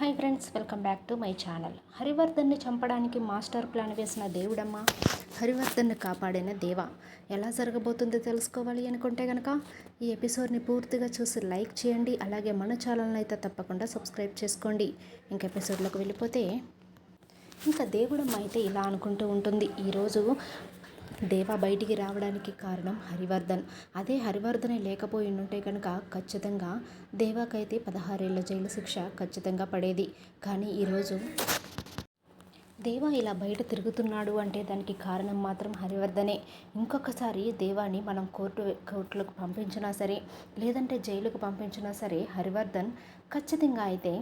Hi friends welcome back to my channel. హరివర్ధన్ని చంపడానికి master plan వేసిన దేవుడమ్మ హరివర్ధన్ని కాపాడిన దేవ ఎలా జరగబోతుందో తెలుసుకోవాలి అనుకుంటే కనుక ఈ ఎపిసోడ్ని పూర్తిగా చూసి లైక్ చేయండి అలాగే మన ఛానల్ని అయితే తప్పకుండా సబ్స్క్రైబ్ చేసుకోండి. ఇంక ఎపిసోడ్లోకి వెళ్ళిపోతే ఇంకా దేవుడమ్మ అయితే ఇలా అనుకుంటూ ఉంటుంది. ఈరోజు దేవ బయటికి రావడానికి కారణం హరివర్ధన్. అదే హరివర్ధనే లేకపోయి ఉంటే కనుక ఖచ్చితంగా దేవాకైతే పదహారేళ్ళ జైలు శిక్ష ఖచ్చితంగా పడేది. కానీ ఈరోజు దేవా ఇలా బయట తిరుగుతున్నాడు అంటే దానికి కారణం మాత్రం హరివర్ధనే. ఇంకొకసారి దేవాని మనం కోర్టు కోర్టులకు పంపించినా సరే లేదంటే జైలుకు పంపించినా సరే హరివర్ధన్ ఖచ్చితంగా అయితే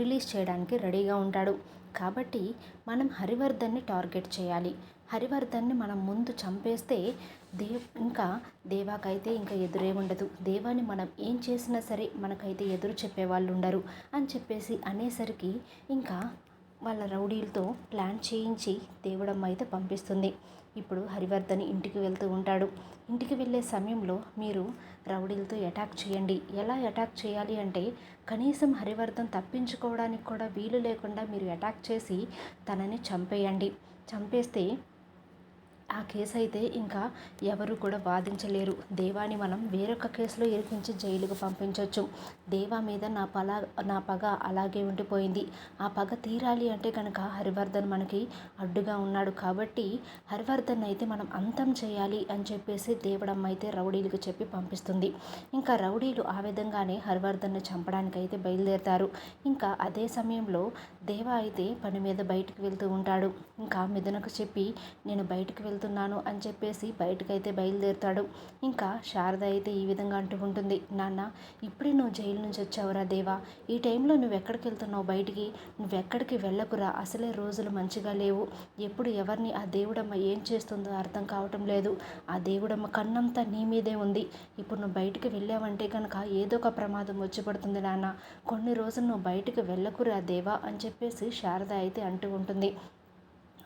రిలీజ్ చేయడానికి రెడీగా ఉంటాడు. కాబట్టి మనం హరివర్ధన్ని టార్గెట్ చేయాలి. హరివర్ధన్ని మనం ముందు చంపేస్తే దేవ్ ఇంకా దేవాకైతే ఇంకా ఎదురే ఉండదు. దేవాని మనం ఏం చేసినా సరే మనకైతే ఎదురు చెప్పేవాళ్ళు ఉండరు అని చెప్పేసి అనేసరికి ఇంకా వాళ్ళ రౌడీలతో ప్లాన్ చేయించి దేవుడమ్మ అయితే పంపిస్తుంది. ఇప్పుడు హరివర్ధన్ ఇంటికి వెళ్తూ ఉంటాడు. ఇంటికి వెళ్ళే సమయంలో మీరు రౌడీలతో అటాక్ చేయండి. ఎలా అటాక్ చేయాలి అంటే కనీసం హరివర్ధన్ తప్పించుకోవడానికి కూడా వీలు లేకుండా మీరు అటాక్ చేసి తనని చంపేయండి. చంపేస్తే ఆ కేసు అయితే ఇంకా ఎవరు కూడా వాదించలేరు. దేవాని మనం వేరొక కేసులో ఇరికించి జైలుకు పంపించవచ్చు దేవా మీద నా పల నా పగ అలాగే ఉండిపోయింది. ఆ పగ తీరాలి అంటే కనుక హరివర్ధన్ మనకి అడ్డుగా ఉన్నాడు కాబట్టి హరివర్ధన్ అయితే మనం అంతం చేయాలి అని చెప్పేసి దేవుడమ్మ అయితే రౌడీలకు చెప్పి పంపిస్తుంది. ఇంకా రౌడీలు ఆ విధంగానే హరివర్ధన్ని చంపడానికి అయితే బయలుదేరుతారు. ఇంకా అదే సమయంలో దేవా అయితే పని మీద బయటకు వెళ్తూ ఉంటాడు. ఇంకా మిథునకు చెప్పి నేను బయటకు వెళ్తూ వెళ్తున్నాను అని చెప్పేసి బయటకైతే బయలుదేరుతాడు. ఇంకా శారద అయితే ఈ విధంగా అంటూ ఉంటుంది. నాన్న ఇప్పుడే నువ్వు జైలు నుంచి వచ్చావురా దేవా. ఈ టైంలో నువ్వు ఎక్కడికి వెళ్తున్నావు బయటికి? నువ్వెక్కడికి వెళ్ళకురా. అసలే రోజులు మంచిగా లేవు. ఎప్పుడు ఎవరిని ఆ దేవుడమ్మ ఏం చేస్తుందో అర్థం కావటం లేదు. ఆ దేవుడమ్మ కన్నంతా నీ మీదే ఉంది. ఇప్పుడు నువ్వు బయటికి వెళ్ళావంటే కనుక ఏదో ఒక ప్రమాదం వచ్చి పడుతుంది నాన్న. కొన్ని రోజులు నువ్వు బయటికి వెళ్ళకురా దేవా అని చెప్పేసి శారద అయితే అంటూ ఉంటుంది.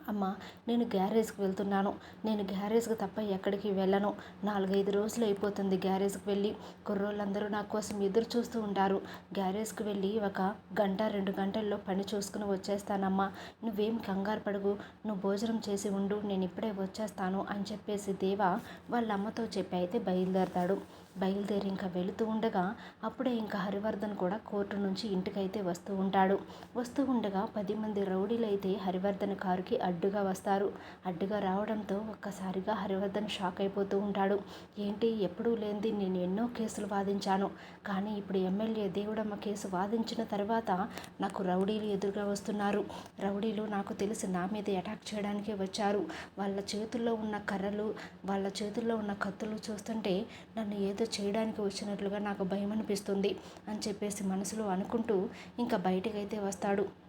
అమ్మ నేను గ్యారేజ్కి వెళ్తున్నాను. నేను గ్యారేజ్కి తప్ప ఎక్కడికి వెళ్ళను. నాలుగైదు రోజులు అయిపోతుంది గ్యారేజ్కి వెళ్ళి. కుర్రోళ్ళందరూ నా కోసం ఎదురు చూస్తూ ఉంటారు. గ్యారేజ్కి వెళ్ళి ఒక గంట రెండు గంటల్లో పని చూసుకుని వచ్చేస్తానమ్మా. నువ్వేం కంగారు పడుగు నువ్వు భోజనం చేసి ఉండు. నేను ఇప్పుడే వచ్చేస్తాను అని చెప్పేసి దేవ వాళ్ళ అమ్మతో చెప్పి అయితే బయలుదేరతాడు. బయలుదేరి ఇంకా వెళుతూ ఉండగా అప్పుడే ఇంకా హరివర్ధన్ కూడా కోర్టు నుంచి ఇంటికైతే వస్తూ ఉంటాడు. వస్తూ ఉండగా పది మంది రౌడీలు అయితే హరివర్ధన్ కారుకి అడ్డుగా వస్తారు. అడ్డుగా రావడంతో ఒక్కసారిగా హరివర్ధన్ షాక్ అయిపోతూ ఉంటాడు. ఏంటి? ఎప్పుడూ లేనిది నేను ఎన్నో కేసులు వాదించాను. కానీ ఇప్పుడు ఎమ్మెల్యే దేవుడమ్మ కేసు వాదించిన తర్వాత నాకు రౌడీలు ఎదురుగా వస్తున్నారు. రౌడీలు నాకు తెలిసి నా మీద అటాక్ చేయడానికే వచ్చారు. వాళ్ళ చేతుల్లో ఉన్న కర్రలు వాళ్ళ చేతుల్లో ఉన్న కత్తులు చూస్తుంటే నన్ను ఏదో చేయడానికి వచ్చినట్లుగా నాకు భయం అనిపిస్తుంది అని చెప్పేసి మనసులో అనుకుంటూ ఇంకా బయటికైతే వస్తాడు.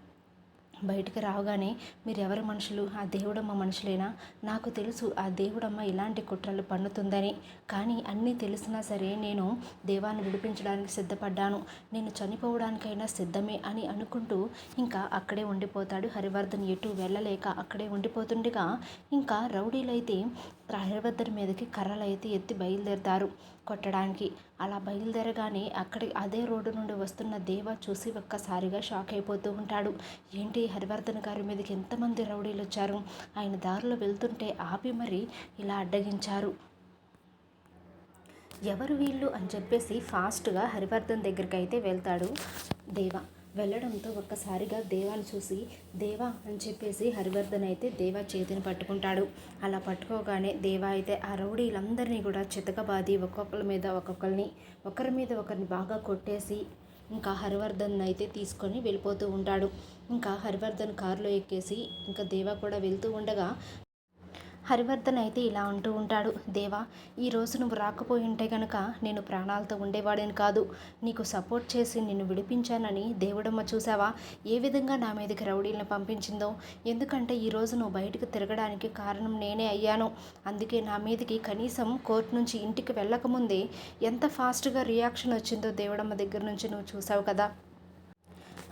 బయటికి రావగానే మీరు ఎవరి మనుషులు? ఆ దేవుడమ్మ మనుషులేనా? నాకు తెలుసు ఆ దేవుడమ్మ ఇలాంటి కుట్రలు పన్నుతుందని. కానీ అన్నీ తెలిసినా సరే నేను దేవాన్ని విడిపించడానికి సిద్ధపడ్డాను. నేను చనిపోవడానికైనా సిద్ధమే అని అనుకుంటూ ఇంకా అక్కడే ఉండిపోతాడు హరివర్ధన్. ఎటు వెళ్ళలేక అక్కడే ఉండిపోతుండగా ఇంకా రౌడీలైతే హరివర్ధన్ మీదకి కర్రలు అయితే ఎత్తి బయలుదేరుతారు కొట్టడానికి. అలా బయలుదేరగానే అక్కడి అదే రోడ్డు నుండి వస్తున్న దేవ చూసి ఒక్కసారిగా షాక్ అయిపోతూ ఉంటాడు. ఏంటి హరివర్ధన్ గారి మీదకి ఎంతమంది రౌడీలు వచ్చారు? ఆయన దారిలో వెళ్తుంటే ఆపి మరి ఇలా అడ్డగించారు. ఎవరు వీళ్ళు అని చెప్పేసి ఫాస్ట్గా హరివర్ధన్ దగ్గరికి అయితే వెళ్తాడు దేవ. వెళ్ళడంతో ఒక్కసారిగా దేవాని చూసి దేవా అని చెప్పేసి హరివర్ధన్ అయితే దేవా చేతిని పట్టుకుంటాడు. అలా పట్టుకోగానే దేవా అయితే ఆ రౌడీలందరినీ కూడా చితకబాది ఒక్కొక్కరి మీద ఒక్కొక్కరిని ఒకరి మీద ఒకరిని బాగా కొట్టేసి ఇంకా హరివర్ధన్ అయితే తీసుకొని వెళ్ళిపోతూ ఉంటాడు. ఇంకా హరివర్ధన్ కారులో ఎక్కేసి ఇంకా దేవా కూడా వెళ్తూ ఉండగా హరివర్ధన్ అయితే ఇలా అంటూ ఉంటాడు. దేవా ఈరోజు నువ్వు రాకపోయి ఉంటే కనుక నేను ప్రాణాలతో ఉండేవాడిని కాదు. నీకు సపోర్ట్ చేసి నిన్ను విడిపించానని దేవుడమ్మ చూసావా ఏ విధంగా నా మీదకి రౌడీలను పంపించిందో? ఎందుకంటే ఈరోజు నువ్వు బయటకు తిరగడానికి కారణం నేనే అయ్యాను. అందుకే నా మీదకి కనీసం కోర్టు నుంచి ఇంటికి వెళ్ళకముందే ఎంత ఫాస్ట్గా రియాక్షన్ వచ్చిందో దేవుడమ్మ దగ్గర నుంచి నువ్వు చూసావు కదా.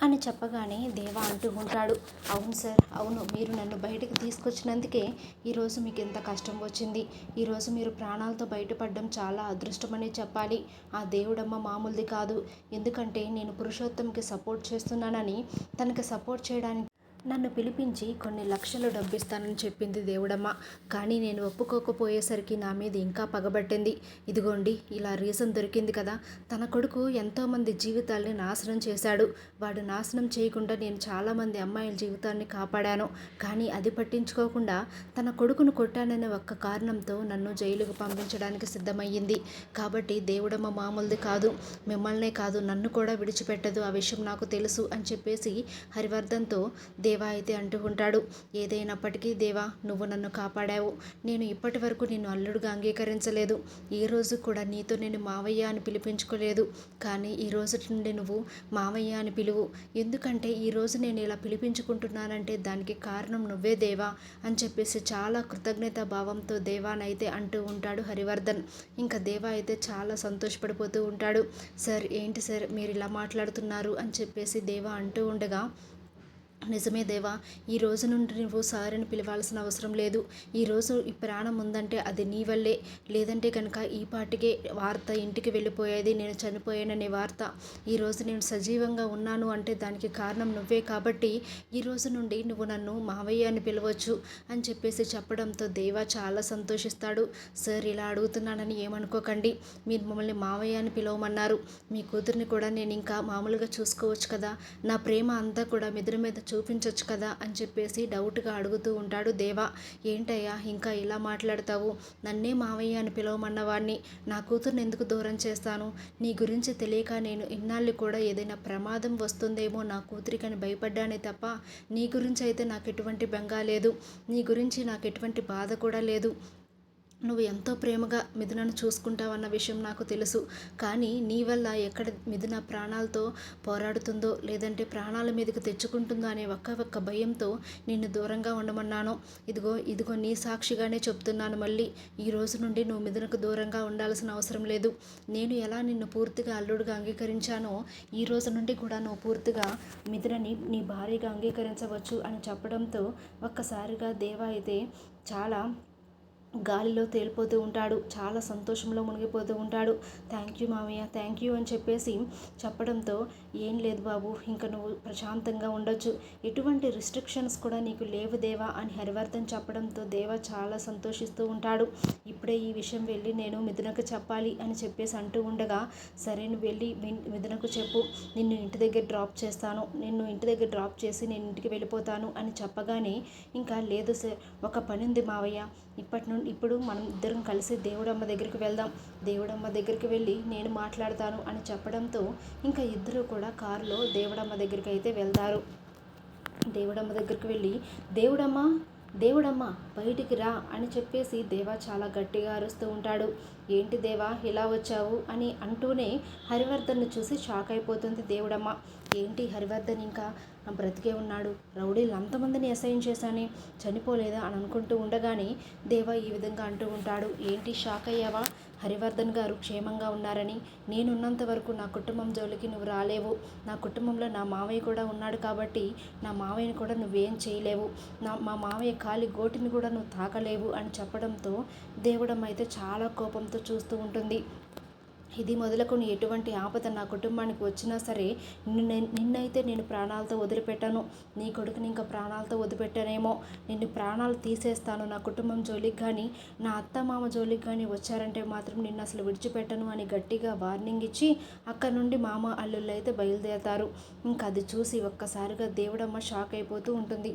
అని చెప్పగానే దేవా అంటూ ఉంటాడు. అవును సార్ అవును మీరు నన్ను బయటకు తీసుకొచ్చినందుకే ఈరోజు మీకు ఎంత కష్టం వచ్చింది. ఈరోజు మీరు ప్రాణాలతో బయటపడడం చాలా అదృష్టమనే చెప్పాలి. ఆ దేవుడమ్మ మామూలుది కాదు. ఎందుకంటే నేను పురుషోత్తంకి సపోర్ట్ చేస్తున్నానని తనకి సపోర్ట్ చేయడానికి నన్ను పిలిపించి కొన్ని లక్షలు డబ్బిస్తానని చెప్పింది దేవుడమ్మ. కానీ నేను ఒప్పుకోకపోయేసరికి నా మీద ఇంకా పగబట్టింది ఇదిగోండి ఇలా రీజన్ దొరికింది కదా. తన కొడుకు ఎంతోమంది జీవితాల్ని నాశనం చేశాడు. వాడు నాశనం చేయకుండా నేను చాలామంది అమ్మాయిల జీవితాన్ని కాపాడాను. కానీ అది పట్టించుకోకుండా తన కొడుకును కొట్టాననే ఒక్క కారణంతో నన్ను జైలుకు పంపించడానికి సిద్ధమయ్యింది. కాబట్టి దేవుడమ్మ మామూలుది కాదు. మిమ్మల్నే కాదు నన్ను కూడా విడిచిపెట్టదు. ఆ విషయం నాకు తెలుసు అని చెప్పేసి హరివర్ధన్తో దేవ దేవా అయితే అంటూ ఉంటాడు ఏదైనప్పటికీ దేవా నువ్వు నన్ను కాపాడావు. నేను ఇప్పటి వరకు నిన్ను అల్లుడుగా అంగీకరించలేదు. ఈ రోజు కూడా నీతో నేను మావయ్య అని పిలిపించుకోలేదు. కానీ ఈ రోజు నుండి నువ్వు మావయ్య అని పిలువు. ఎందుకంటే ఈరోజు నేను ఇలా పిలిపించుకుంటున్నానంటే దానికి కారణం నువ్వే దేవా అని చెప్పేసి చాలా కృతజ్ఞత భావంతో దేవానైతే అంటూ ఉంటాడు హరివర్ధన్. ఇంకా దేవా అయితే చాలా సంతోషపడిపోతూ ఉంటాడు. సార్ ఏంటి సార్ మీరు ఇలా మాట్లాడుతున్నారు? అని చెప్పేసి దేవా అంటూ ఉండగా నిజమే దేవా ఈ రోజు నుండి నువ్వు సారిని పిలవాల్సిన అవసరం లేదు. ఈరోజు ఈ ప్రాణం ఉందంటే అది నీ వల్లే. లేదంటే కనుక ఈ పాటికే వార్త ఇంటికి వెళ్ళిపోయేది నేను చనిపోయాననే వార్త. ఈరోజు నేను సజీవంగా ఉన్నాను అంటే దానికి కారణం నువ్వే కాబట్టి ఈ రోజు నుండి నువ్వు నన్ను మావయ్య అని పిలవచ్చు అని చెప్పేసి చెప్పడంతో దేవా చాలా సంతోషిస్తాడు. సార్ ఇలా అడుగుతున్నానని ఏమనుకోకండి. మీరు మమ్మల్ని మావయ్య అని పిలవమన్నారు. మీ కూతుర్ని కూడా నేను ఇంకా మామూలుగా చూసుకోవచ్చు కదా. నా ప్రేమ అంతా కూడా మెదురు మీద చూపించవచ్చు కదా అని చెప్పేసి డౌట్గా అడుగుతూ ఉంటాడు దేవా. ఏంటయ్యా ఇంకా ఇలా మాట్లాడతావు? నన్నే మావయ్య అని పిలవమన్నవాడిని నా కూతుర్ని ఎందుకు దూరం చేస్తాను? నీ గురించి తెలియక నేను ఇన్నాళ్ళు కూడా ఏదైనా ప్రమాదం వస్తుందేమో నా కూతురికని భయపడ్డానే తప్ప నీ గురించి అయితే నాకు ఎటువంటి బెంగా లేదు. నీ గురించి నాకు ఎటువంటి బాధ కూడా లేదు. నువ్వు ఎంతో ప్రేమగా మిథునను చూసుకుంటావన్న విషయం నాకు తెలుసు. కానీ నీ వల్ల ఎక్కడ మిథున ప్రాణాలతో పోరాడుతుందో లేదంటే ప్రాణాల మీదకి తెచ్చుకుంటుందో అనే ఒక్క ఒక్క భయంతో నిన్ను దూరంగా ఉండమన్నాను. ఇదిగో ఇదిగో నీ సాక్షిగానే చెప్తున్నాను మళ్ళీ. ఈ రోజు నుండి నువ్వు మిథునకు దూరంగా ఉండాల్సిన అవసరం లేదు. నేను ఎలా నిన్ను పూర్తిగా అల్లుడుగా అంగీకరించానో ఈ రోజు నుండి కూడా నువ్వు పూర్తిగా మిథునని నీ భార్యగా అంగీకరించవచ్చు అని చెప్పడంతో ఒక్కసారిగా దేవా అయితే చాలా గాలిలో తేలిపోతూ ఉంటాడు. చాలా సంతోషంలో మునిగిపోతూ ఉంటాడు. థ్యాంక్ యూ మామయ్య థ్యాంక్ యూ అని చెప్పేసి చెప్పడంతో ఏం లేదు బాబు ఇంకా నువ్వు ప్రశాంతంగా ఉండొచ్చు. ఎటువంటి రిస్ట్రిక్షన్స్ కూడా నీకు లేవు దేవా అని హరివర్ధన్ చెప్పడంతో దేవా చాలా సంతోషిస్తూ ఉంటాడు. ఇప్పుడే ఈ విషయం వెళ్ళి నేను మిథునకు చెప్పాలి అని చెప్పేసి అంటూ ఉండగా సరే నువ్వు వెళ్ళి మిథునకు చెప్పు. నిన్ను ఇంటి దగ్గర డ్రాప్ చేస్తాను. నిన్ను ఇంటి దగ్గర డ్రాప్ చేసి నేను ఇంటికి వెళ్ళిపోతాను అని చెప్పగానే ఇంకా లేదు సార్ ఒక పని ఉంది మావయ్య. ఇప్పటి నుండి ఇప్పుడు మనం ఇద్దరం కలిసి దేవుడమ్మ దగ్గరికి వెళ్దాం. దేవుడమ్మ దగ్గరికి వెళ్ళి నేను మాట్లాడతాను అని చెప్పడంతో ఇంకా ఇద్దరు కూడా కారులో దేవుడమ్మ దగ్గరికి అయితే వెళ్తారు. దేవుడమ్మ దగ్గరికి వెళ్ళి దేవుడమ్మ దేవుడమ్మా బయటికి రా అని చెప్పేసి దేవా చాలా గట్టిగా అరుస్తూ ఉంటాడు. ఏంటి దేవా ఇలా వచ్చావు అని అంటూనే హరివర్ధన్ను చూసి షాక్ అయిపోతుంది దేవుడమ్మ. ఏంటి హరివర్ధన్ ఇంకా? బ్రతికే ఉన్నాడు. రౌడీలు అంతమందిని అసైన్ చేశాని? చనిపోలేదా అని అనుకుంటూ ఉండగానే దేవా ఈ విధంగా అంటూ ఉంటాడు. ఏంటి షాక్ అయ్యావా? హరివర్ధన్ గారు క్షేమంగా ఉన్నారని నేనున్నంత వరకు నా కుటుంబం జోలికి నువ్వు రాలేవు. నా కుటుంబంలో నా మావయ్య కూడా ఉన్నాడు కాబట్టి నా మావయ్యని కూడా నువ్వేం చేయలేవు. నా మా మావయ్య కాలి గోటిని కూడా నువ్వు తాకలేవు అని చెప్పడంతో దేవుడమ్మ అయితే చాలా కోపంతో చూస్తూ ఉంటుంది. ఇది మొదలుకొని ఎటువంటి ఆపద నా కుటుంబానికి వచ్చినా సరే నిన్నైతే నేను ప్రాణాలతో వదిలిపెట్టాను. నీ కొడుకుని ఇంకా ప్రాణాలతో వదిలిపెట్టానేమో. నిన్ను ప్రాణాలు తీసేస్తాను నా కుటుంబం జోలికి కానీ నా అత్త మామ జోలికి కానీ వచ్చారంటే మాత్రం నిన్ను అసలు విడిచిపెట్టను అని గట్టిగా వార్నింగ్ ఇచ్చి అక్కడ నుండి మామ అల్లుళ్ళు అయితే బయలుదేరతారు. ఇంకా అది చూసి ఒక్కసారిగా దేవుడమ్మ షాక్ అయిపోతూ ఉంటుంది.